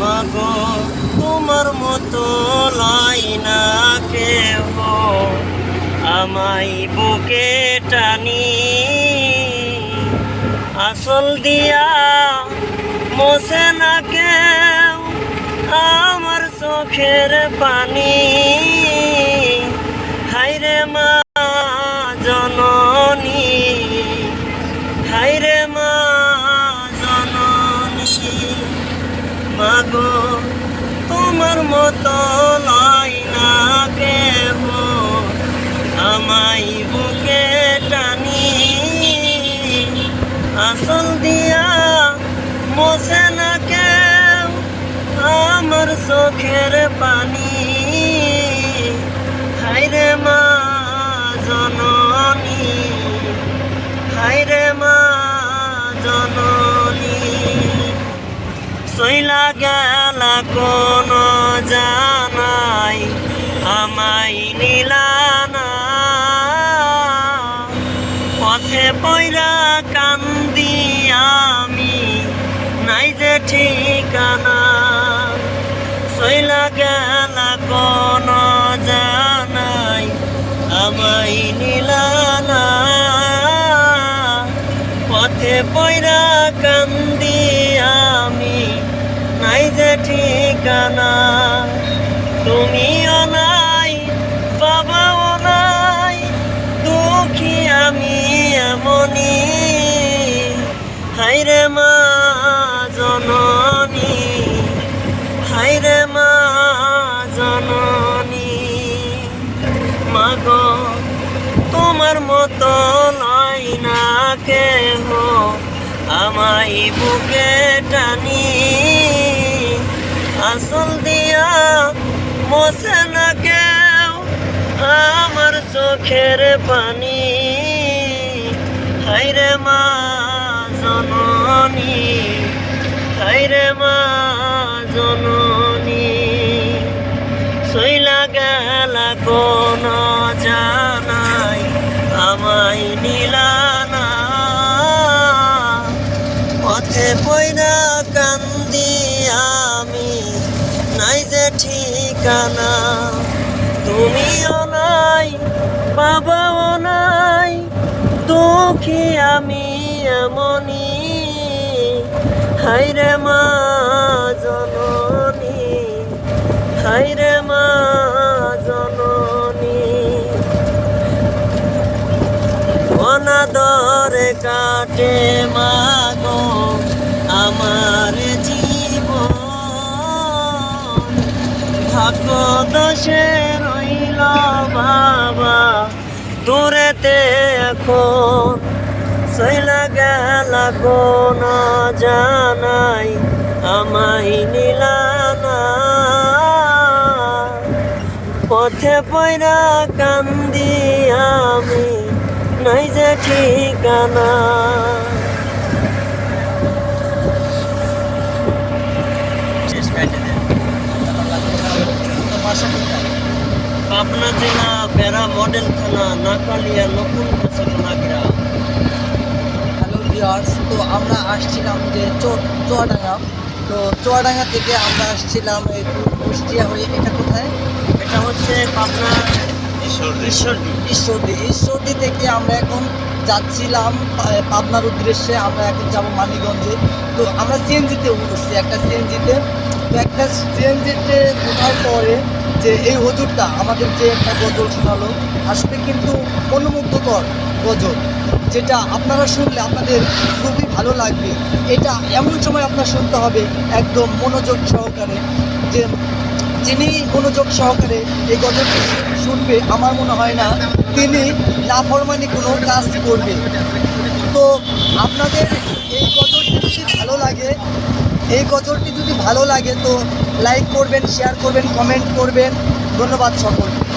মাগো, তোমার মতো লাই না কেউ আমাই বুকে টানি, আসল দিয়া মোসে না কেউ আমার চোখের পানি। মতো লাই না কেহ আমাই বুকে টানি। আসল দিয়া মোসে না কেউ আমার চোখের পানি। হাইরে মা জননী হাইরে মা জননী। সইলা গেল কোন জানাই আমাই নিলানা পথে পয়রা কান্দি আমি, নাই যে ঠিকানা। সইলা গেল কোন জানাই আমাই নিলানা পথে পয়রা কান্দি আমি নাই যে ঠিকানা। তুমিও নাই, বাবাও নাই, দুঃখী আমি এমনি হাইরে মা জননী হাইরে মা জননী। মাগো, তোমার মতো লাই না কেহ। আমাই বুকে টানি, আসল দিয়া মোসে না কেউ আমার চোখের পানি। হাইরে মা জননী হাইরে মা জননী, সইলা গেল কোন জানাই আমাই নিলানা পয়না কান্দি আমি, নাই যে ঠিকানা। তুমিও নাই, বাবাও নাই, দুঃখী আমি এমনি হাইরে মা জননী হাইরে মা জননী। অনাদরে কাটে মাগো আমার জীবন। ভাগ্য দোষে রইল বাবা, দূরেতে এখন। সইলা গেল কোন জানাই আমাই নিলানা পথে পয়রা কান্দি আমি, নাই যে ঠিকানা। বেড়া মডেল থানা নাকালিয়া নতুন ঘোষণা গ্রাম হ্যালো ভিউয়ার্স তো আমরা আসছিলাম যে চো- চুয়াডাঙ্গা। তো চুয়াডাঙ্গা থেকে আমরা আসছিলাম এই কুষ্টিয়া হয়ে। এটা কোথায়? এটা হচ্ছে পাবনা ঈশ্বরদী। ঈশ্বরদী। ঈশ্বরদী। থেকে আমরা এখন যাচ্ছিলাম পাবনার উদ্দেশ্যে আমরা এখন যাব মানিগঞ্জে তো আমরা সিএনজিতে উঠছি একটা সিএনজিতে তো একটা সিএনজিতে ওঠার পরে যে এই হজুরটা আমাদের যে একটা গজল শোনালো, আসলে কিন্তু মনোমুগ্ধকর গজল, যেটা আপনারা শুনলে আপনাদের খুবই ভালো লাগবে। এটা এমন সময় আপনার শুনতে হবে একদম মনোযোগ সহকারে, যে যিনি মনোযোগ সহকারে এই গজলটি শুনবে, আমার মনে হয় না তিনি লাফরমানি কোনো কাজ করবে। তো আপনাদের এই গজলটি যদি ভালো এই গজলটি যদি ভালো লাগে তো লাইক করবেন শেয়ার করবেন কমেন্ট করবেন। ধন্যবাদ সকলকে।